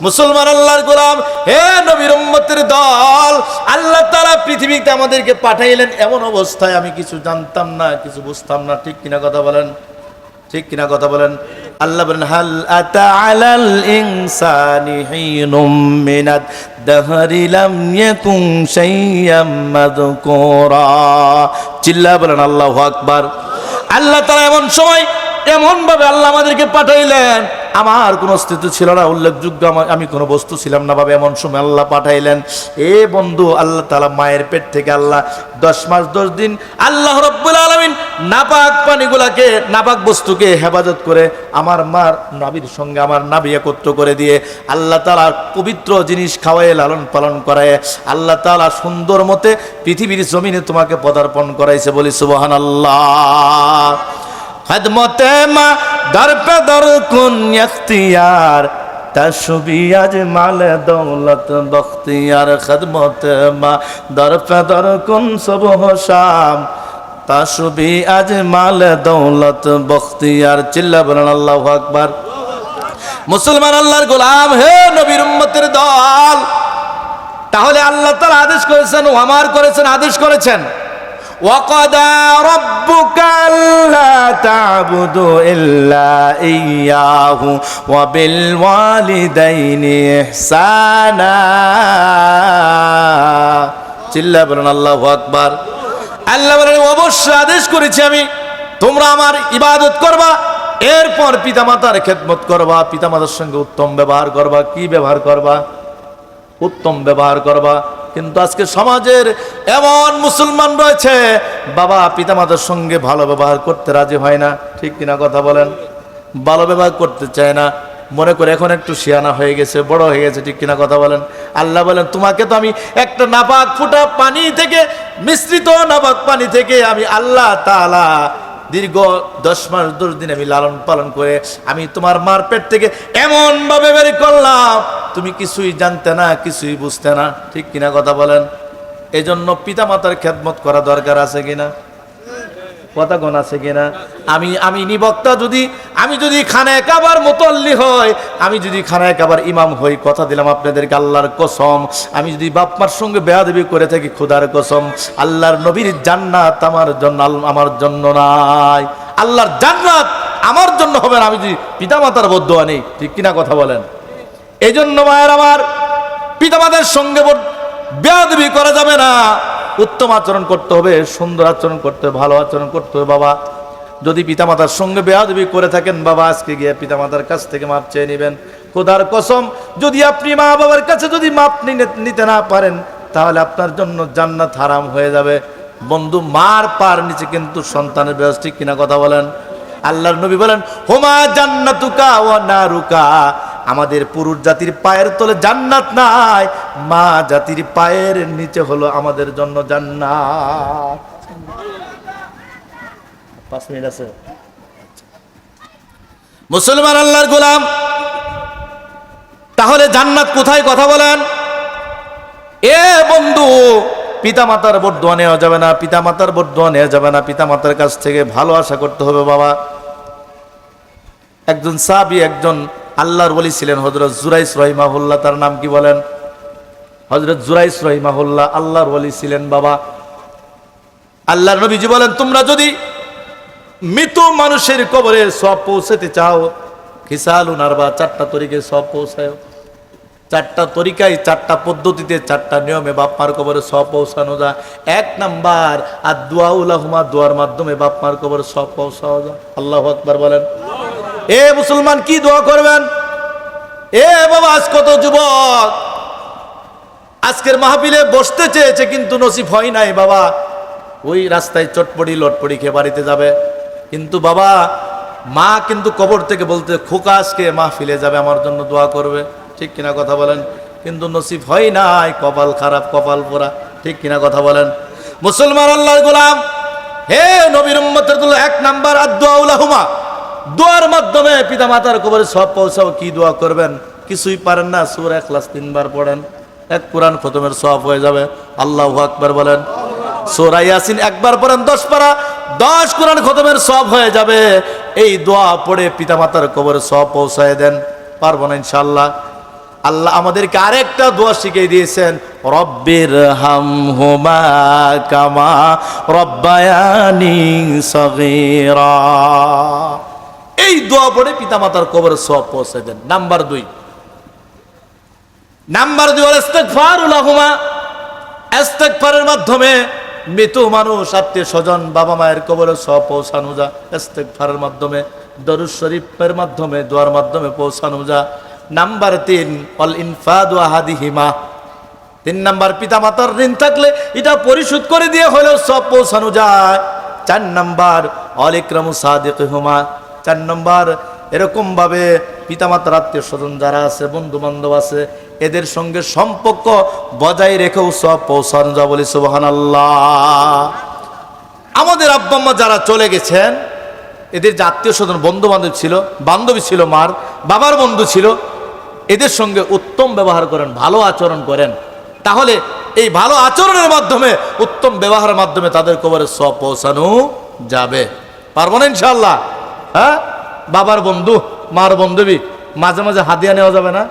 মুসলমান আল্লাহর গোলাম, হে নবীর উম্মতের দল, আল্লাহ তারা পৃথিবীতে আমাদেরকে পাঠাইলেন এমন অবস্থায় আমি কিছু জানতাম না, কিছু বুঝতাম না। ঠিক কিনা কথা বলেন? ঠিক কিনা কথা বলেন? আল্লাহ বলেন, হাল আতা আলাল ইনসানি হিনুম মিনাদ দাহরি লাম ইয়াকুন শাইয়াম মাযকুরা। চিল্লা বলেন, আল্লাহু আকবার। আল্লাহ তাআলা এমন সময় এমন ভাবে আল্লাহ আমাদেরকে পাঠাইলেন। আমার কোনো অস্তিত্ব ছিল না, উল্লেখযোগ্য আমি কোনো বস্তু ছিলাম না ভাবে এমন সময় আল্লাহ পাঠাইলেন। এ বন্ধু, আল্লাহ তালা মায়ের পেট থেকে আল্লাহ দশ মাস, দশ দিন আল্লাহ রব্বুল আলমিন নাপাক পানিগুলাকে, নাপাক বস্তুকে হেফাজত করে আমার মার নাবির সঙ্গে আমার নাবি একত্র করে দিয়ে আল্লাহ তালা পবিত্র জিনিস খাওয়াই লালন পালন করায় আল্লাহ তালা সুন্দর মতে পৃথিবীর জমিনে তোমাকে পদার্পণ করাইছে বলি সুবহান আল্লাহ খদমতে মা দর পে দর কুন ইখতিয়ার, তসবি আজ মাল দৌলত বখতিয়ার। খদমতে মা দর পে দর কুন সুবহ শাম, তসবি আজ মাল দৌলত বখতিয়ার। চিল্লা বলেন আল্লাহু আকবার। মুসলমান আল্লাহর গোলাম হে নবীর উম্মতের দল। তাহলে আল্লাহ তাআলা আদেশ করেছেন, ও আমার করেছেন, আদেশ করেছেন। وقضى ربك ألا تعبدوا إلا إياه وبالوالدين إحسانا চিল্লা বলেন আল্লাহ আকবার আল্লাহ বলেন অবশ্যই আদেশ করেছি আমি তোমরা আমার ইবাদত করবা এরপর পিতামাতার খেদমত করবা পিতামাতার সঙ্গে উত্তম ব্যবহার করবা কি ব্যবহার করবা উত্তম ব্যবহার করবা কিন্তু আজকে সমাজের এমন মুসলমান রয়েছে, বাবা পিতামাতার সঙ্গে ভালো ব্যবহার করতে রাজি হয় না। ঠিক কিনা কথা বলেন? ভালো ব্যবহার করতে চায় না। মনে করে এখন একটু শিয়ানা হয়ে গেছে, বড় হয়ে গেছে, ঠিক কিনা কথা বলেন? আল্লাহ বলেন, তোমাকে তো আমি একটা নাপাক ফুটা পানি থেকে, মিশ্রিত নাপাক পানি থেকে আমি আল্লাহ তাআলা দীর্ঘ দশ মাস, দশ দিন আমি লালন পালন করে আমি তোমার মার পেট থেকে এমন ভাবে বের করলাম, তুমি কিছুই জানতে না, কিছুই বুঝতে না। ঠিক কিনা কথা বলেন? এজন্য জন্য পিতা মাতার খেদমত করা দরকার আছে কিনা? কথা কোন আছে কিনা? আমি আমি নিবক্তা যদি, আমি যদি খানায় কাবার মোতল্লি হয় আমি যদি খানায় কাবার ইমাম হই, কথা দিলাম আপনাদেরকে আল্লাহর কসম। আমি যদি বাপমার সঙ্গে বেয়াদবি করে থাকি, খুদার কসম। আল্লাহর নবীর জান্নাত আমার জন্য আমার জন্য নাই। আল্লাহর জান্নাত আমার জন্য হবে না, আমি যদি পিতামাতার বদ্ধ নেই, ঠিক কিনা কথা বলেন? এই জন্য মায়ের আমার পিতামাতার সঙ্গে বেয়াদবি করা যাবে না। উত্তম আচরণ করতে হবে, সুন্দর আচরণ করতে হবে, ভালো আচরণ করতে হবে, বাবা। যদি পিতামাতার সঙ্গে বেয়াদবি করে থাকেন, বাবা, আজকে গিয়ে পিতামাতার কাছ থেকে মাপ চেয়ে নেবেন। খোদার কসম, যদি আপনি মা বাবার কাছে যদি মাপ নিতে না পারেন, তাহলে আপনার জন্য জান্নাত হারাম হয়ে যাবে। বন্ধু, মার পার নিচে কিন্তু সন্তানের ব্যবস্থা ঠিক কিনা কথা বলেন। আল্লাহর নবী বলেন, হোমা জান্নাতুকা ও নারুকা। আমাদের পুরুষ জাতির পায়ের তলে জান্নাত নাই, মা জাতির পায়ের নিচে হলো আমাদের জন্য জান্নাত। পাঁচ মিনিট আছে। মুসলমান আল্লাহর গোলাম, তাহলে জান্নাত কোথায় কথা বলেন? এ বন্ধু, পিতামাতার বর্দোয়া নেওয়া যাবে না, পিতামাতার বর্দোয়া নেওয়া যাবে না, পিতামাতার কাছ থেকে ভালো আশা করতে হবে বাবা। একজন সাবি একজন আল্লাহর বলি ছিলেন হজরত জুরাইস রহিমাহুল্লাহ, তার নাম কি বলেন? হজরত জুরাইস রহিমাহুল্লাহ, আল্লাহর বলি ছিলেন বাবা। আল্লাহর নবীজি বলেন, তোমরা যদি মৃত মানুষের কবরে সব পৌঁছাতে চাও, খিসাল উনার বা চারটা তরিকে সব পৌঁছায় চারটা তরিকায়, চারটা পদ্ধতিতে, চারটা নিয়মে বাপ্পার কবরে সব পৌঁছানো যায়। এক নাম্বার আর দোয়াউলাহুমা দোয়ার মাধ্যমে বাপ্পার কবরে সব পৌঁছানো যায়। আল্লাহ আকবার বলেন। এ মুসলমান কি দোয়া করবেন? এ বাবা, আজ কত যুবক? আজকের মাহফিলে বসতে চেয়েছে কিন্তু নসিব হয় নাই বাবা। ওই রাস্তায় চটপড়ি লটপড়ি খেয়ে বাড়িতে যাবে। কিন্তু বাবা, মা কিন্তু কবর থেকে বলতে খোকা আজকে মাহফিলে যাবে, আমার জন্য দোয়া করবে। ঠিক কিনা কথা বলেন? কিন্তু নসিব হয় নাই, কপাল খারাপ, কপাল পোড়া। ঠিক কিনা কথা বলেন? মুসলমান আল্লাহর গোলাম, হে নবীর এক নাম্বার আদুয়াউলাহুমা দোয়ার মাধ্যমে পিতা মাতার কবরে সব পৌঁছাও, কি দোয়া করবেন? কিছুই পারেন না, সুর এক ক্লাস তিনবার পড়েন। এক কোরআন খতমের সব হয়ে যাবে। আল্লাহ আকবার বলেন। সোরা ইয়াসিন একবার পড়েন, দশ পারা, দশ কোরআন খতমের সব হয়ে যাবে। এই দোয়া পড়ে পিতামাতার কবরে সব পৌঁছায় দেন। পারব না ইনশাল্লাহ আল্লাহ আমাদেরকে আরেকটা দোয়া শিখিয়ে দিয়েছেন, রব্বির হাম হুমা কামা রব্বায়ানি সগীরা। এই দোয়া পড়ে পিতামাতার কবরে সব পৌঁছে দেন। নাম্বার দুই। নাম্বার দুই হল ইস্তেগফার উলাহুমা ইস্তেগফারের মাধ্যমে মৃত মানুষ, আত্মীয় স্বজন, বাবা মায়ের কবরে সব পৌঁছানো যা ইস্তেগফারের মাধ্যমে, দরুদ শরীফের মাধ্যমে, দোয়ার মাধ্যমে পৌঁছানো যা নাম্বার তিন, অল ইনফাদ আহাদিহিমা। তিন নাম্বার পিতা মাতার ঋণ থাকলে এটা পরিশোধ করে দিয়ে হলেও সব পৌঁছানো যায়। চার নাম্বার, অল ইকরামু সাদিক হুমা চার নম্বর, এরকম ভাবে পিতামাতার আত্মীয় স্বজন যারা আছে বন্ধু বান্ধব আছে, এদের সঙ্গে সম্পর্ক বজায় রেখেও সব পৌঁছানো যা বলি সুবাহান আমাদের আব্বা আম্মা যারা চলে গেছেন, এদের যে আত্মীয় স্বজন বন্ধু বান্ধব ছিল, বান্ধবী ছিল মার, বাবার বন্ধু ছিল, এদের সঙ্গে উত্তম ব্যবহার করেন, ভালো আচরণ করেন। তাহলে এই ভালো আচরণের মাধ্যমে, উত্তম ব্যবহারের মাধ্যমে তাদের কবরে সব পৌঁছানো যাবে। পারব না ইনশাল্লাহ হ্যাঁ? বাবার বন্ধু, মার বন্ধবী, মাঝে মাঝে হাদিয়া নেওয়া যাবে না?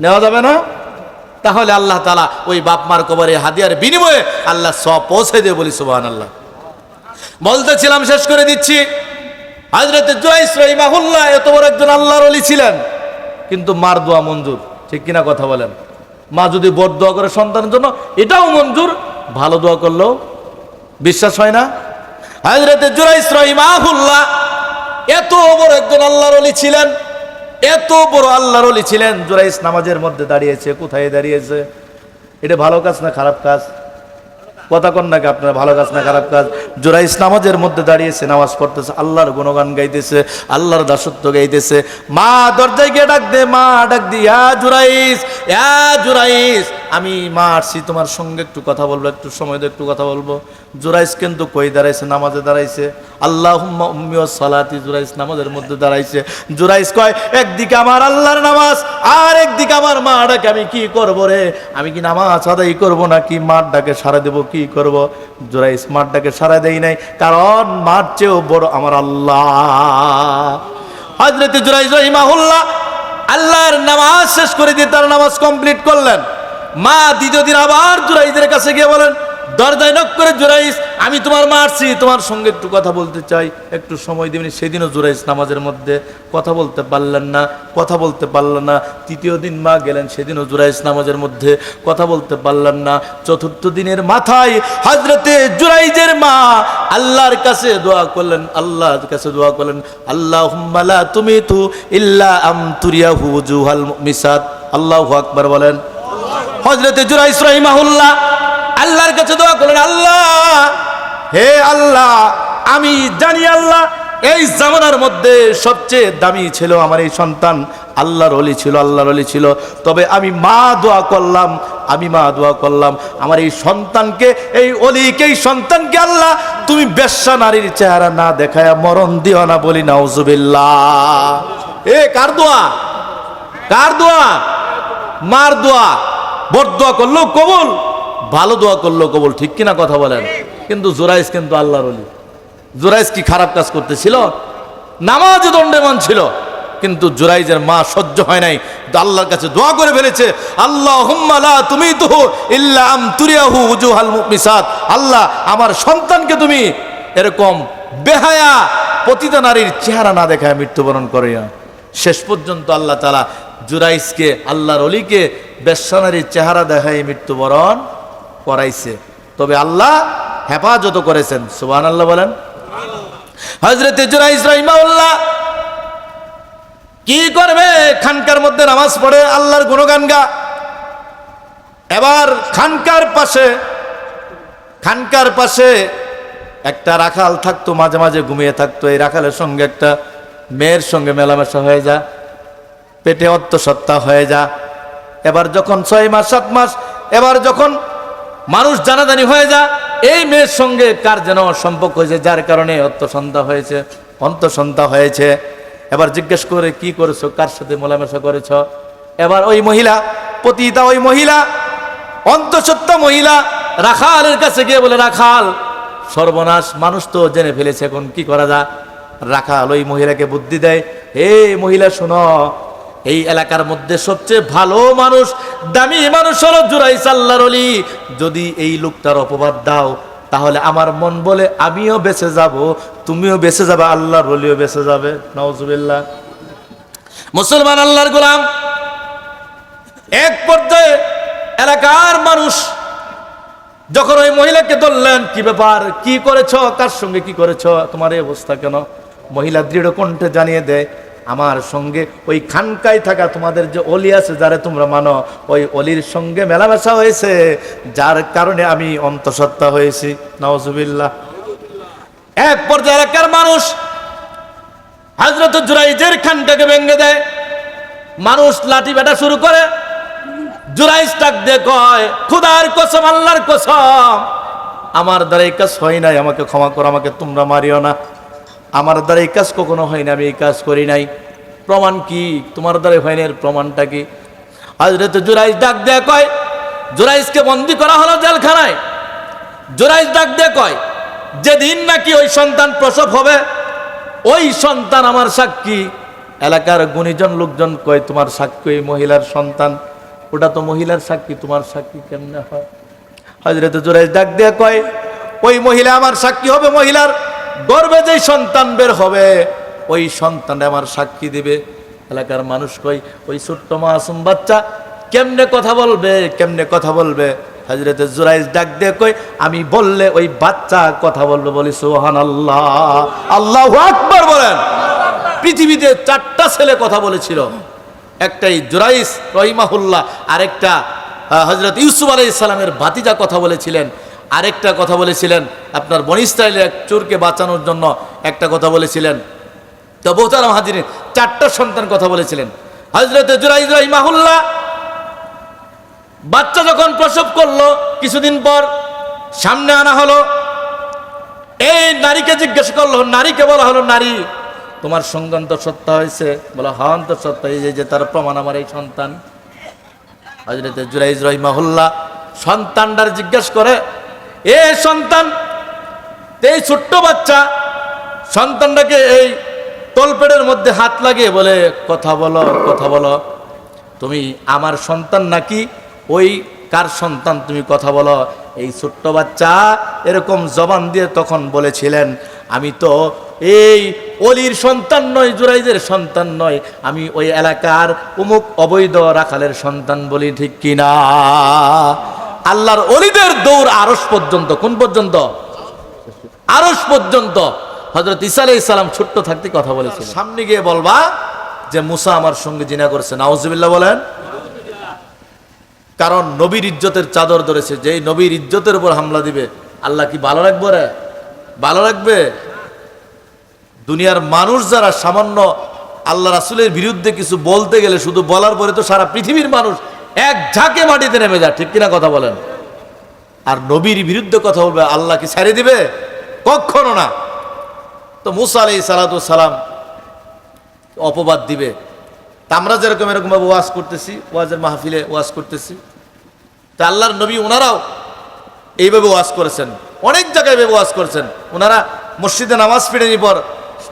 নেওয়া যাবে না? তাহলে আল্লাহ তালা ওই বাপ মার কবরে হাদিয়ার বিনিময়ে আল্লাহ সব পৌঁছে দিয়ে বলি সুবাহ আল্লাহ বলতেছিলাম, শেষ করে দিচ্ছি। হাজরতে জয়স রহিমাহুল্লাহ এত বড় একজন আল্লাহর অলি ছিলেন। কিন্তু মার দোয়া মঞ্জুর, ঠিক কিনা কথা বলেন? মা যদি বড় দোয়া করে সন্তানের জন্য, এটাও মঞ্জুর। ভালো দোয়া করলেও বিশ্বাস হয় না। হাজরতে জুরাইস রহিমাহুল্লাহ এত বড় একজন আল্লাহর অলি ছিলেন, এত বড় আল্লাহর অলি ছিলেন জোরাইস নামাজের মধ্যে দাঁড়িয়েছে, কোথায় দাঁড়িয়েছে? এটা ভালো কাজ না খারাপ কাজ? কথা কন নাকি আপনার, ভালো কাজ না খারাপ কাজ? জোরাইস নামাজের মধ্যে দাঁড়িয়েছে, নামাজ পড়তেছে, আল্লাহর গুণগান গাইতেছে, আল্লাহর দাসত্ব গাইতেছে। মা দরজায় গিয়ে ডাক দে, মা ডাক দি, ইয়া জুরাইস জুরাইস আমি মা আসছি তোমার সঙ্গে একটু কথা বলব, একটু সময় একটু কথা বলব। জুরাইস কিন্তু কই দাঁড়াইছে? নামাজে দাঁড়াইছে। আল্লাহ সালাতি জুরাইস নামাজের মধ্যে দাঁড়াইছে। জুরাইস কয়, একদিকে আমার আল্লাহর নামাজ, আর একদিকে আমার মা ডাকে, আমি কি করব রে? আমি কি নামাজ আদায় করব না কি মার ডাকে সারা দেব, কি করব? জুরাইস মার ডাকে সারা দেই নাই, কারণ মার চেয়েও বড় আমার আল্লাহ। হজরত জুরাইস রহিমাহুল্লাহ আল্লাহর নামাজ শেষ করে দিয়ে তার নামাজ কমপ্লিট করলেন। মা দ্বিতীয় দিন আবার জুরাইদের কাছে গিয়ে বলেন, দরজায় নক করে, জুরাইস, আমি তোমার মা আসছি, তোমার সঙ্গে একটু কথা বলতে চাই। একটু সময় দিবেন, সেদিনও জুরাইস নামাজের মধ্যে কথা বলতে পারলেন না, কথা বলতে পারলেন না। তৃতীয় দিন মা গেলেন, সেদিনও জুরাইস নামাজের মধ্যে কথা বলতে পারলেন না। চতুর্থ দিনের মাথায় হজরতে জুরাইজের মা আল্লাহর কাছে দোয়া করলেন, আল্লাহর কাছে দোয়া করলেন আল্লাহ তুমি তু ইল্লা আম তুরিয়াহু জুহাল মিসাদ আল্লাহ আকবার বলেন হজরতে জুরাইস রহিমাহুল্লাহ, আল্লাহর কাছে দোয়া করলেন, আল্লাহ, হে আল্লাহ, আমি জানি আল্লাহ, এই জামানার মধ্যে সবচেয়ে দামি ছিল আমার এই সন্তান। আল্লাহর অলি ছিল, আল্লাহর অলি ছিল। তবে আমি মা দোয়া করলাম, আমি মা দোয়া করলাম। আমার এই সন্তানকে, এই অলিকে এই সন্তানকে আল্লাহ, তুমি বেশ্যা নারীর চেহারা না দেখায় মরণ দিও না বলি, নাউজুবিল্লাহ। এ, কার দোয়া? কার দোয়া? মার দোয়া? বড় দোয়া করল কবুল, ভালো দোয়া করল কবুল, ঠিক কিনা কথা বলেন? কিন্তু জোরাইস কিন্তু আল্লাহর অলি জোরাইস কি খারাপ কাজ করতেছিল? নামাজ দণ্ডেমান ছিল। কিন্তু জুরাইজের মা সহ্য হয় নাই। আল্লাহর কাছে দোয়া করে ফেলেছে আল্লাহ হুম্মালা তুমি তো ইল্লাম তুরিয়াহু উজুহাল মিসাদ আল্লাহ, আমার সন্তানকে তুমি এরকম বেহায়া পতিত নারীর চেহারা না দেখায় মৃত্যুবরণ করে শেষ পর্যন্ত আল্লাহ তালা জুরাইসকে আল্লাহর অলিকে বেশ্যানারীর চেহারা দেখায় মৃত্যুবরণ করাইছে। তবে আল্লাহ হেফাজত করেছেন। সুবান আল্লাহ বলেন। হজরত জুরাইস রহিমাউল্লাহ কি করবে? খানকার মধ্যে নামাজ পড়ে আল্লাহর গুণগান গা। এবার খানকার পাশে খানকার পাশে একটা রাখাল থাকতো, মাঝে মাঝে ঘুমিয়ে থাকতো। এই রাখালের সঙ্গে একটা মেয়ের সঙ্গে মেলামেশা হয়ে যা পেটে অত্তসত্তা হয়ে যা। এবার যখন ছয় মাস, সাত মাস, এবার যখন মানুষ জানাজানি হয়ে যা, এই মেয়ের সঙ্গে কার যেন সম্পর্ক হয়েছে, যার কারণে অত্তসন্ধ্যা হয়েছে অন্তঃসন্ধ্যা হয়েছে। এবার জিজ্ঞেস করে, কি করেছ? কার সাথে মেলামেশা করেছ? এবার ওই মহিলা, পতিতা ওই মহিলা অন্তঃসত্ত্বা মহিলা, রাখালের কাছে গিয়ে বলে, রাখাল, সর্বনাশ, মানুষ তো জেনে ফেলেছে, এখন কি করা যায়? রাখাল ওই মহিলাকে বুদ্ধি দেয় হে মহিলা, শোনো এই এলাকার মধ্যে সবচেয়ে ভালো মানুষ, দামি মানুষ হলো জুরাইস আল্লাহর অলি যদি এই লোকটার অপবাদ দাও, তাহলে আমার মন বলে, আমিও বেঁচে যাব, তুমিও বেঁচে যাবে, আল্লাহর অলিও বেঁচে যাবে। নওজুবিল্লাহ মুসলমান আল্লাহর গোলাম, এক পর্যায়ে এলাকার মানুষ যখন ওই মহিলাকে ধরলেন, কি ব্যাপার? কি করেছ? কার সঙ্গে কি করেছ? তোমার এই অবস্থা কেন? মহিলা দৃঢ় কণ্ঠে জানিয়ে দেয় আমার সঙ্গে, ওই খানকায় থাকা তোমাদের যে অলি আছে, যারা তোমরা মানো, ওই অলির সঙ্গে মেলামেশা হয়েছে, যার কারণে আমি অন্তঃসত্ত্বা হয়েছি। নওয়াজুবিল্লাহ এক পর্যায়ে এলাকার মানুষ হাজরত জুরাইজের খানটাকে ভেঙে দেয়। মানুষ লাঠি বেটা শুরু করে। জুরাইজ ডাক দিয়ে কয়, খুদার কসম, আল্লাহর কসম, আমার দ্বারা এই কাজ হয় নাই, আমাকে ক্ষমা করো, আমাকে তোমরা মারিও না। আমার দ্বারা এই কাজ কখনো হয় না, আমি এই কাজ করি নাই। প্রমাণ কি? তোমার দ্বারা হয়নি এর প্রমাণটা কি? হাজরত জুরাইজ ডাক দিয়ে কয় জুরাইজকে বন্দি করা হলো জেলখানায়। জুরাইজ ডাক দিয়ে কয়, যেদিন নাকি ওই সন্তান প্রসব হবে, ওই সন্তান আমার সাক্ষী। এলাকার গুণীজন লোকজন কয়, তোমার সাক্ষী ওই মহিলার সন্তান। ওটা তো মহিলার সাক্ষী, তোমার সাক্ষী কেমনে হয়? হজরত জোরাইজ ডাক দিয়ে কয়, ওই মহিলা আমার সাক্ষী হবে মহিলার গর্বে যেই সন্তান বের হবে, ওই সন্তানে আমার সাক্ষী দিবে। এলাকার মানুষ কই ওই ছোট্ট মাসুম বাচ্চা কেমনে কথা বলবে, কেমনে কথা বলবে? হজরত জুরাইজ ডাক দিয়ে কই আমি বললে ওই বাচ্চা কথা বলবে বলি সোহান আল্লাহ আল্লাহ আকবার বলেন। পৃথিবীতে চারটা ছেলে কথা বলেছিল। একটাই জুরাইস রহিমাহুল্লাহ, আরেকটা হজরত ইউসুফ আলাই ইসলামের ভাতিজা কথা বলেছিলেন। আরেকটা কথা বলেছিলেন, আপনার বনি ইসরায়েলের এক চোরকে বাঁচানোর জন্য একটা কথা বলেছিলেন। তো বহুতারাম হাজির চারটা সন্তান কথা বলেছিলেন। হজরত জুরাইজ বাচ্চা যখন প্রসব করল, কিছুদিন পর সামনে আনা হলো। এই নারীকে জিজ্ঞেস করল, নারীকে বলা হলো, নারী, তোমার সঙ্গন্ত সত্য হয়েছে। বলা হন তো সত্য এই যে- যে তার প্রমাণ আমার এই সন্তান। হজরত জুরাইজ রহিমাহুল্লাহ সন্তানটার জিজ্ঞেস করে এ সন্তান এই ছোট্ট বাচ্চা সন্তানটাকে এই তলপেটের মধ্যে হাত লাগিয়ে বলে, কথা বলো কথা বলো। তুমি আমার সন্তান নাকি? ওই কার সন্তান? তুমি কথা বলো। এই ছোট্ট বাচ্চা এরকম জবান দিয়ে তখন বলেছিলেন, আমি তো এই অলির সন্তান নয়, জুরাইদের সন্তান নয়। আমি ওই এলাকার উমুক অবৈধ রাখালের সন্তান বলি, ঠিক কিনা আল্লাহর অলিদের দৌড় আরস পর্যন্ত, কোন পর্যন্ত? আরস পর্যন্ত। হজরত ইসা আলাই ইসলাম ছোট্ট থাকতে কথা বলেছিল সামনে গিয়ে বলবা যে মুসা আমার সঙ্গে জিনা করেছে, নাউজুবিল্লাহ বলেন। কারণ নবীর ইজ্জতের চাদর ধরেছে, যেই নবীর ইজ্জতের উপর হামলা দিবে, আল্লাহ কি ভালো রাখব রে? ভালো রাখবে? দুনিয়ার মানুষ যারা সামান্য আল্লাহ রাসুলের বিরুদ্ধে কিছু বলতে গেলে শুধু বলার পরে তো সারা পৃথিবীর মানুষ এক ঝাঁকে মাটিতে নেমে যায়, ঠিক কিনা কথা বলেন? আর নবীর বিরুদ্ধে কথা বলবে, আল্লাহ কি ছেড়ে দিবে? কখনো না। তো মুসা আলাই সালাম অপবাদ দিবে। তা আমরা যেরকম এরকম ভাবে ওয়াজ করতেছি, ওয়াজের মাহফিলে ওয়াজ করতেছি। তা আল্লাহর নবী ওনারাও এইভাবে ওয়াজ করেছেন। অনেক জায়গায় এভাবে ওয়াজ করেছেন। ওনারা মসজিদে নামাজ ফিরেনি পর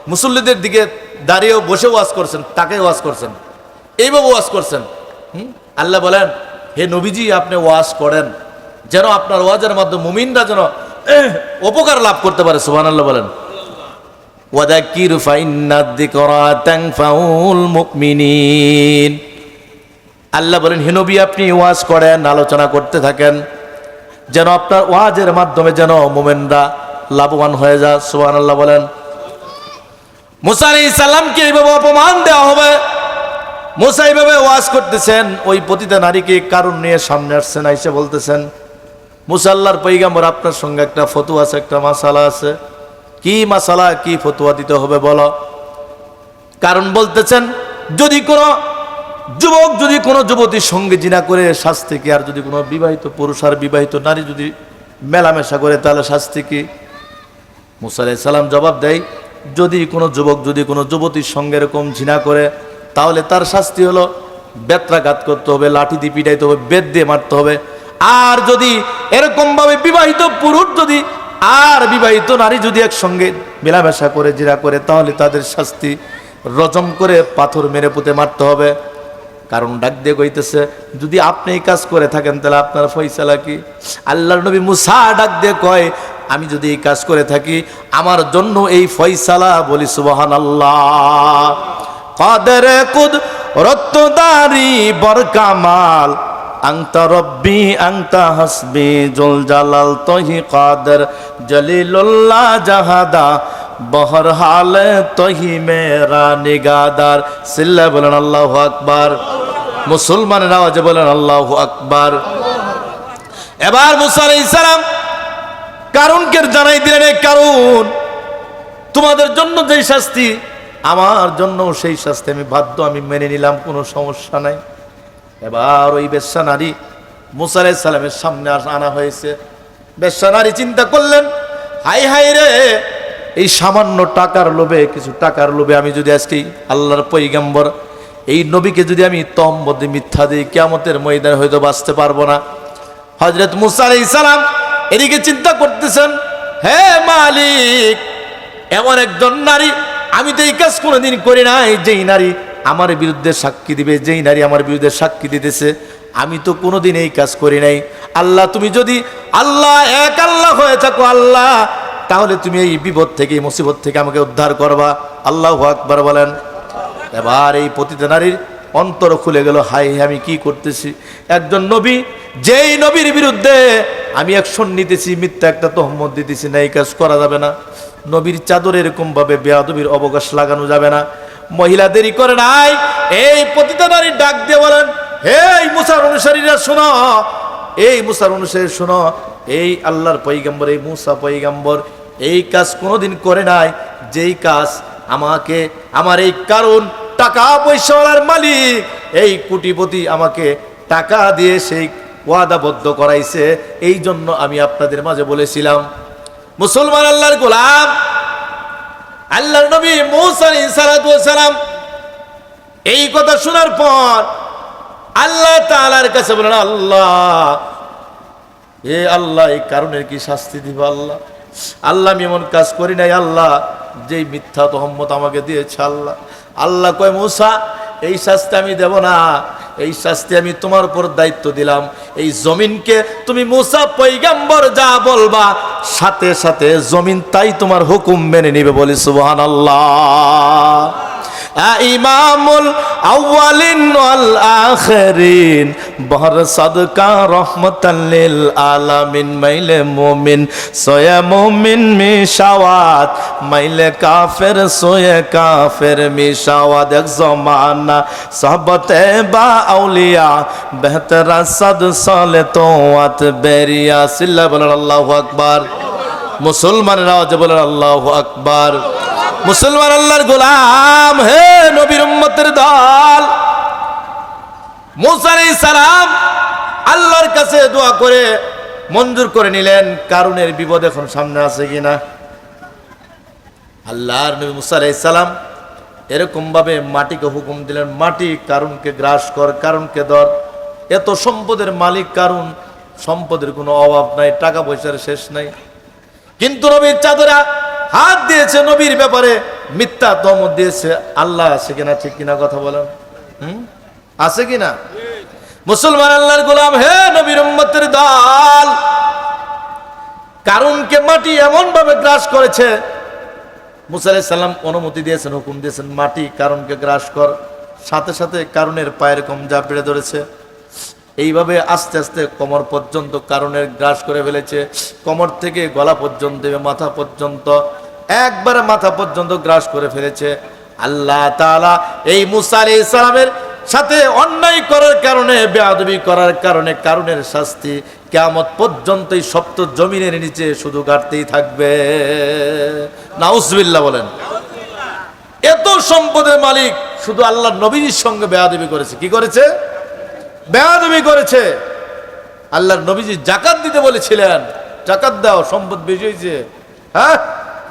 মুসল্লিদের দিকে দাঁড়িয়েও বসে ওয়াজ করছেন, তাকে ওয়াজ করছেন। এইভাবে ওয়াজ করছেন। হুম? আল্লাহ বলেন, হে নবীজি, আপনি ওয়াজ করেন। যেন আপনার ওয়াজের মাধ্যমে মুমিনরা যেন উপকার লাভ করতে পারে। সুবহান আল্লাহ বলেন আল্লাহ বলেন, হে নবী, আপনি ওয়াজ করেন, আলোচনা করতে থাকেন। যেন আপনার ওয়াজের মাধ্যমে যেন মোমেনরা লাভবান হয়ে যা সুবহান আল্লাহ বলেন। মুসা আলাইহিস সালামকে এইভাবে অপমান দেওয়া হবে। মুসা এইভাবে ওয়াজ করতেছেন, ওই পতিতা নারীকে কারণ নিয়ে সামনে আসছেন আইসে বলতেছেন মুসাল্লার পৈগাম্বর, আপনার সঙ্গে একটা ফতুয়া আছে, একটা মাসালা আছে। কি মাসালা, কি ফতুয়া দিতে হবে বলো? কারণ বলতেছেন, যদি কোনো যুবক, যদি কোনো যুবতীর সঙ্গে জিনা করে শাস্তি কি, আর যদি কোনো বিবাহিত পুরুষ আর বিবাহিত নারী যদি মেলামেশা করে, তাহলে শাস্তি কি? মুসা সালাম জবাব দেয়, যদি কোনো যুবক, যদি কোনো যুবতীর সঙ্গে এরকম জিনা করে তাহলে তার শাস্তি হলো বেত্রাঘাত করতে হবে, লাঠি দিয়ে পিটাইতে হবে বেদ দিয়ে মারতে হবে। আর যদি এরকম ভাবে বিবাহিত পুরুষ যদি, আর বিবাহিত নারী যদি একসঙ্গে মেলামেশা করে, জিরা করে, তাহলে তাদের শাস্তি রজম করে পাথর মেরে পুঁতে মারতে হবে। কারণ ডাক দিয়ে কইতেছে, যদি আপনি এই কাজ করে থাকেন, তাহলে আপনার ফয়সালা কি? আল্লাহর নবী মুসা ডাক দিয়ে কয়, আমি যদি এই কাজ করে থাকি, আমার জন্য এই ফয়সালা, বলি সুবহান আল্লাহ কাদের কুদ রত্তদারি বরকামাল। আংতা রব্বি, আংতা হাসবি জল জালাল তহি কাদের, জলিলুল্লাহ জাহাদা, বহর হালে তহি মেরা নিগাদার। সিল্লা বলেন আল্লাহ আকবার। মুসলমানের আওয়াজে বলেন আল্লাহ আকবার। এবার মুসা আলাইহিস সালাম কারণকে জানাই দিলেন কারণ তোমাদের জন্য যেই শাস্তি আমার জন্য সেই শাস্তি আমি বাধ্য, আমি মেনে নিলাম, কোনো সমস্যা নাই। এবার ওই বেশ্যা নারী মুসা আলাইহিস সালামের সামনে আনা হয়েছে। বেশ্যা নারী চিন্তা করলেন, হাই হাই রে, এই সামান্য টাকার লোভে, কিছু টাকার লোভে আমি যদি আজকে আল্লাহর পৈগম্বর এই নবীকে যদি আমি তহম্মদে মিথ্যা দিই কেমতের ময়দানে হয়তো বাঁচতে পারব না। হজরত মুসা আলাইহিস সালাম এদিকে চিন্তা করতেছেন, হে মালিক, এমন একজন নারী আমি তো এই কাজ কোনোদিন করি নাই, যেই নারী আমার বিরুদ্ধে সাক্ষী দিবে, যেই নারী আমার বিরুদ্ধে সাক্ষী দিতেছে, আমি তো কোনোদিন এই কাজ করি নাই। আল্লাহ, তুমি যদি আল্লাহ এক আল্লাহ হয়ে থাকো, আল্লাহ, তাহলে তুমি এই বিপদ থেকে, এই মুসিবত থেকে আমাকে উদ্ধার করবা। আল্লাহ আকবার বলেন। এবার এই পতিত নারীর অন্তর খুলে গেল হাই আমি কি করতেছি? একজন নবী, যেই নবীর বিরুদ্ধে আমি অ্যাকশন নিতেছি মিথ্যা একটা তহমত দিতেছি না এই কাজ করা যাবে না। নবীর চাদর এরকম ভাবে বেয়াদবির অবকাশ লাগানো যাবে না। মহিলা দেরি করে নাই, এই পতিত নারীর ডাক দিয়ে বলেন হে মুসার অনুসারীরা, শোনো, এই মুসার অনুসারী শোনো, এই আল্লাহর পৈগম্বর এই মুসা পৈগম্বর এই কাজ কোনোদিন করে নাই। যেই কাজ আমাকে, আমার এই কারণ টাকা পয়সাওয়ালার মালিক। এই কোটিপতি আমাকে টাকা দিয়ে সেই ওয়াদাবদ্ধ করাইছে। এই জন্য আমি আপনাদের মাঝে বলেছিলাম, মুসলমান আল্লাহর গোলাম, আল্লাহর নবী মৌসা সালাম, এই কথা শোনার পর আল্লাহ তাআলার কাছে বলেন, আল্লাহ, এ আল্লাহ, এই কারণের কি শাস্তি দিব আল্লাহ? আল্লাহ আমি এমন কাজ করি নাই, আল্লাহ যেই মিথ্যা তহম্মত আমাকে দিয়েছে আল্লাহ। আল্লাহ কয়, মূসা, এই শাস্তি আমি দেব না। এই শাস্তি আমি তোমার উপর দায়িত্ব দিলাম। এই জমিনকে তুমি মুসা পৈগাম্বর যা বলবা, সাথে সাথে জমিন তাই তোমার হুকুম মেনে নিবে বলি সুবহান আল্লাহ ইমামুল আউয়ালিন ওয়াল আখিরিন। বহর সাদকা রহমাতাল আলামিন, মাইলে মুমিন সোয়া মুমিন মিশাওয়াত, মাইলে কাফের সোয়া কাফের মিশাওয়াত। এক জমানা সাহবতে বা আউলিয়া, বেহতরা সাদ সালে তোয়াত বেরিয়া। সিল্লা বলেন আল্লাহু আকবার। মুসলমানেরা আওয়াজে বলেন আল্লাহু আকবার। মুসলমান আল্লাহর গোলাম হে নবীর উম্মতের দল। মুসা আলাইহিস সালাম আল্লাহর কাছে দোয়া করে মঞ্জুর করে নিলেন কারণের বিপদ এখন সামনে আছে কিনা? আল্লাহর নবী মুসা আলাইহিস সালাম এরকম ভাবে মাটিকে হুকুম দিলেন, মাটি কারণকে গ্রাস কর কারণকে ধর। এত সম্পদের মালিক কারণ সম্পদের কোনো অভাব নাই, টাকা পয়সার শেষ নাই। কিন্তু নবীর চাদরা হাত দিয়েছে নবীর ব্যাপারে, মিথ্যা দমত দিয়েছে। আল্লাহ আছে কিনা, ঠিক কিনা কথা বলেন। হুম? আছে কিনা? মুসলমান আল্লাহর গোলাম, হে নবীর উম্মতের দল কারণকে মাটি এমন ভাবে গ্রাস করেছে, মুসা আলাইহিস সালাম অনুমতি দিয়েছেন, হুকুম দিয়েছেন, মাটি কারণকে গ্রাস কর। সাথে সাথে কারণের পায়ের কম পেড়ে ধরেছে। এইভাবে আস্তে আস্তে কোমর পর্যন্ত কারণের গ্রাস করে ফেলেছে। কোমর থেকে গলা পর্যন্ত, মাথা পর্যন্ত, একবারে মাথা পর্যন্ত গ্রাস করে ফেলেছে। আল্লাহ তাআলা এই মুসা আলাইহিস সালামের সাথে অন্যায় করার কারণে, বেয়াদবি করার কারণে কারণের শাস্তি কেয়ামত পর্যন্ত এই সপ্ত জমিনের নিচে শুধু কাটতেই থাকবে। নাউজবিল্লাহ বলেন। এত সম্পদের মালিক শুধু আল্লাহ নবীর সঙ্গে বেয়াদবি করেছে। কি করেছে? বেয়াদবি করেছে। আল্লাহর নবীজি জাকাত দিতে বলেছিলেন। জাকাত দাও, সম্পদ বেশি হয়েছে। হ্যাঁ?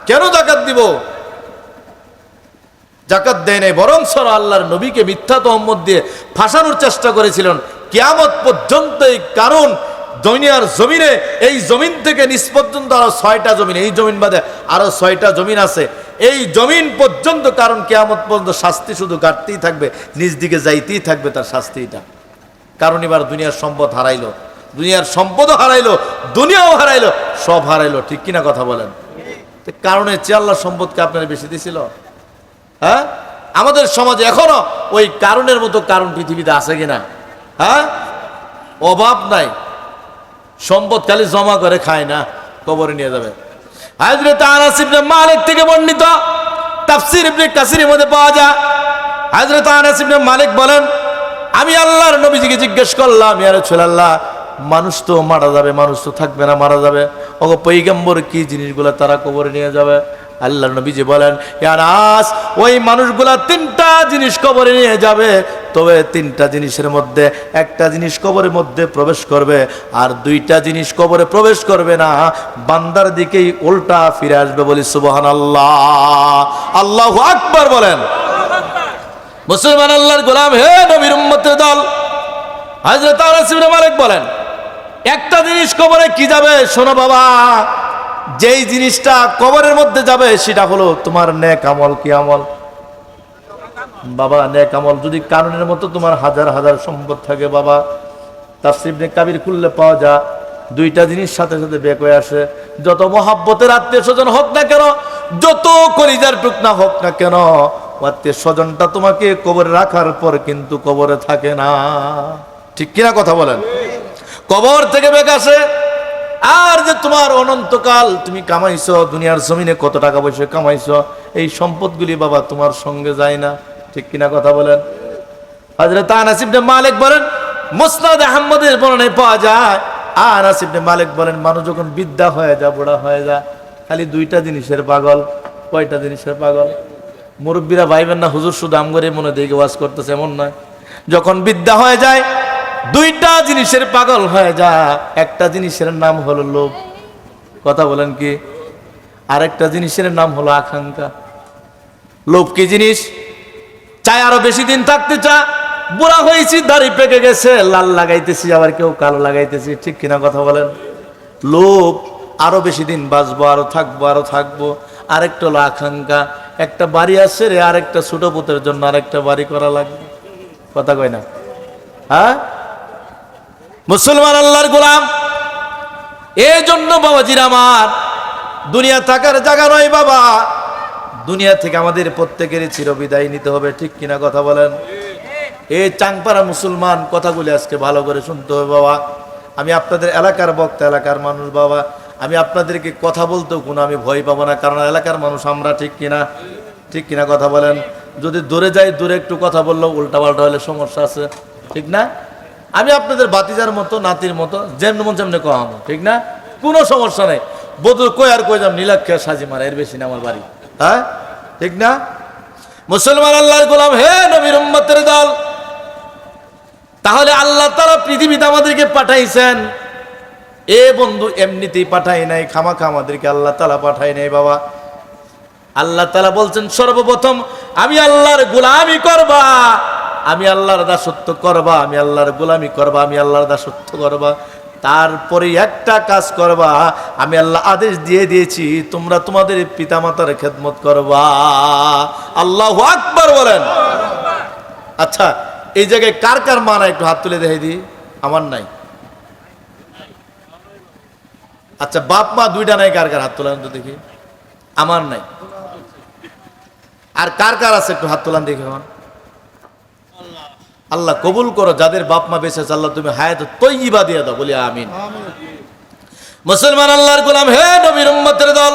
কেন জাকাত দিব? জাকাত দেয় নাই বরং সর আল্লাহর নবীকে মিথ্যা তহম্মদ দিয়ে ফাঁসানোর চেষ্টা করেছিলেন। কিয়ামত পর্যন্ত এই কারণ দুনিয়ার জমিনে, এই জমিন থেকে নিস পর্যন্ত আরও ছয়টা জমিন, এই জমিন বাদে আরও ছয়টা জমিন আছে। এই জমিন পর্যন্ত কারণ কেয়ামত পর্যন্ত শাস্তি শুধু কাটতেই থাকবে, নিজ দিকে যাইতেই থাকবে তার শাস্তিটা। কারণ এবার দুনিয়ার সম্পদ হারাইলো। দুনিয়ার সম্পদও হারাইলো, দুনিয়াও হারাইলো, সব হারাইলো। ঠিক কিনা কথা বলেন? কারণে চেয়ে আল্লাহ সম্পদকে আপনারা বেশি দিছিল। হ্যাঁ? আমাদের সমাজে এখনও ওই কারণের মতো কারণ পৃথিবীতে আছে কিনা? হ্যাঁ? অভাব নাই। সম্পদ খালি জমা করে খায় না, কবরে নিয়ে যাবে। হাজরত আনাস মালিক থেকে বর্ণিত তাফসির ইবনে মধ্যে পাওয়া যায়। হাজরত আনাস মালিক বলেন আমি আল্লাহর নবীজিকে জিজ্ঞেস করলাম, ইয়া রাসূলুল্লাহ, মানুষ তো মারা যাবে, মানুষ তো থাকবে না, মারা যাবে। ওগো পৈগম্বর কি জিনিসগুলো তারা কবরে নিয়ে যাবে? আল্লাহ নবীজি বলেন ইয়ানাস ওই মানুষগুলা তিনটা জিনিস কবরে নিয়ে যাবে, তবে তিনটা জিনিসের মধ্যে একটা জিনিস কবরের মধ্যে প্রবেশ করবে, আর দুইটা জিনিস কবরে প্রবেশ করবে না। বান্দার দিকেই উল্টা ফিরে আসবে বলি সুবহান আল্লাহ আল্লাহ আকবার বলেন। মুসলমান আল্লাহর গোলাম, হে নবীর উম্মতের দল। হাজরত মালিক বলেন, একটা জিনিস কবরে কি যাবে? শোনো বাবা, যেই জিনিসটা কবরের মধ্যে যাবে সেটা হলো তোমার নেক আমল, কি আমল? বাবা, নেক আমল যদি কারণের মতো তোমার হাজার হাজার সম্পদ থাকে বাবা তাফসিবনে কাবির খুললে পাওয়া যা দুইটা জিনিস সাথে সাথে বেক হয়ে আসে। যত মহাব্বতের আত্মীয় স্বজন হোক না কেন, যত কলিজার টুকনা হোক না কেন আত্মীয় স্বজনটা তোমাকে কবরে রাখার পর কিন্তু কবরে থাকে না। ঠিক কিনা কথা বলেন? কবর থেকে বেক আর যে তোমার অনন্তকাল তুমি কামাইছো, দুনিয়ার জমিনে কত টাকা পয়সা কামাইছো, এই সম্পদগুলি বাবা তোমার সঙ্গে যায় না। ঠিক কিনা কথা বলেন? হজরত আনাসিবনে মালিক বলেন, মুসনাদ আহমদের বর্ণনায় পাওয়া যায় আর আসিবনে মালিক বলেন, মানুষ যখন বিদ্যা হয়ে যা বুড়া হয়ে যা খালি দুইটা জিনিসের পাগল, কয়টা জিনিসের পাগল? মুরব্বীরা ভাইবেন না, হুজুর শুধু আমগরে মনে দেখে ওয়াজ করতেছে, এমন নয়। যখন বিদ্যা হয়ে যায়, দুইটা জিনিসের পাগল হয়ে যা একটা জিনিসের নাম হলো লোভ। কথা বলেন কি? আরেকটা জিনিসের নাম হলো আকাঙ্ক্ষা। লোভ কি জিনিস? চাই আরও বেশি দিন থাকতে চা বুড়া হয়েছি, দাড়ি পেকে গেছে, লাল লাগাইতেছি, আবার কেউ কালো লাগাইতেছি। ঠিক কিনা কথা বলেন? লোভ, আরও বেশি দিন বাঁচবো, আরও থাকব আরও থাকব। আরেকটা হলো আকাঙ্ক্ষা। একটা বাড়ি আছে রে আর একটা ছোট পুতের জন্য আরেকটা বাড়ি করা লাগবে। কথা কয় না? হ্যাঁ? মুসলমান আল্লাহর গোলাম। এই জন্য বাবাজির আমার, দুনিয়া থাকার জায়গা নয় বাবা। দুনিয়া থেকে আমাদের প্রত্যেকেরই চিরবিদায় নিতে হবে, ঠিক কিনা কথা বলেন? এই চাংপাড়া মুসলমান কথাগুলি আজকে ভালো করে শুনতে হবে বাবা। আমি আপনাদের এলাকার বক্তা, এলাকার মানুষ বাবা। আমি আপনাদেরকে কথা বলতেও কোনো আমি ভয় পাবো না, কারণ এলাকার মানুষ আমরা ঠিক কিনা? ঠিক কিনা কথা বলেন? যদি দূরে যাই, দূরে একটু কথা বললেও উল্টা পাল্টা হলে সমস্যা আছে, ঠিক না? আমি আপনাদের বাতিজার মতো, নাতির মতো, যেমন মন যেমনি কহাম ঠিক না? কোনো সমস্যা নেই। বদল কই আর কই যাম, নীলাক্ষে সাজি মারা, এর বেশি না আমার বাড়ি। হ্যাঁ? ঠিক না? মুসলমান আল্লাহর গোলাম, হে নবীর দল! তাহলে আল্লাহ তারা পৃথিবীতে আমাদেরকে পাঠাইছেন। এ বন্ধু এমনিতেই পাঠাই নাই, খামাখা আমাদেরকে আল্লাহ তালা পাঠাই নাই বাবা। আল্লাহ তালা বলছেন, সর্বপ্রথম আমি আল্লাহর গোলামি করবা, আমি আল্লাহর দাসত্ব করবা, আমি আল্লাহর গোলামি করবা, আমি আল্লাহর দাসত্ব করবা। তারপরে একটা কাজ করবা, আমি আল্লাহ আদেশ দিয়ে দিয়েছি, তোমরা তোমাদের পিতামাতার খেদমত করবা। আল্লাহ আকবার বলেন। আচ্ছা এই জায়গায় কার কার মানা একটু হাত তুলে দেখাই দিই। আমার নাই। আচ্ছা বাপ মা দুইটা নাই, কার কার হাত তোলান তো দেখি। আমার নাই। আর কার কার আছে একটু হাত তোলান দেখি, আমার। আল্লাহ কবুল করো, যাদের বাপ মা বেঁচে আছে, আল্লাহ তুমি হায়াত তৈবা দিয়ে দাও, বলি আমিন। মুসলমান আল্লাহর গোলাম, হে নবীর উম্মতের দল,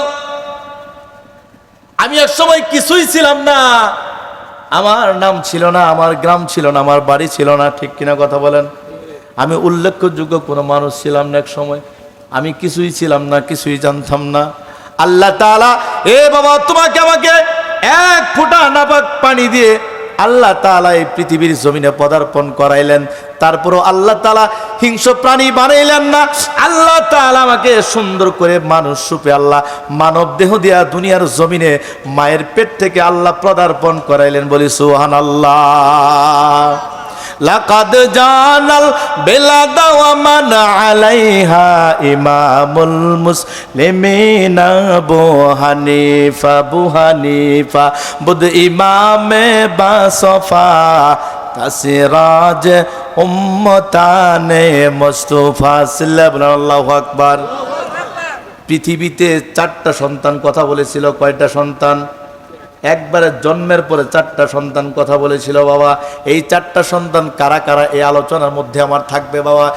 আমি এক সময় কিছুই ছিলাম না। আমার নাম ছিল না, আমার গ্রাম ছিল না, আমার বাড়ি ছিল না, ঠিক কিনা কথা বলেন? আমি উল্লেখযোগ্য কোনো মানুষ ছিলাম না এক সময়। আমি কিছুই ছিলাম না, কিছুই জানতাম না। আল্লাহ তাআলা, এ বাবা, তোমাকে আমাকে এক ফোঁটা নাপাক পানি দিয়ে আল্লাহ তাআলা এই পৃথিবীর জমিনে পদার্পণ করাইলেন। তারপরও আল্লাহ তালা হিংস্র প্রাণী বানাইলেন না। আল্লাহ তাআলা আমাকে সুন্দর করে মানুষ রূপে আল্লাহ মানব দেহ দিয়া দুনিয়ার জমিনে মায়ের পেট থেকে আল্লাহ পদার্পণ করাইলেন বলি সুহান আল্লাহ লাকাদ জানাল বেলাদা ওয়া মান আলাইহা ইমামুল মুসলিমিনা আবু হানিফা আবু হানিফা বুদ ইমামে বাসফা তাসিরাজ উম্মতানে মুস্তাফা সাল্লাল্লাহু আকবার। পৃথিবীতে চারটা সন্তান কথা বলেছিল, কয়টা সন্তান? একবারে জন্মের পরে চারটা সন্তান কথা বলেছিল বাবা। এই চারটা সন্তান কারা কারা, এই আলোচনার মধ্যে আমার থাকবে বাবা।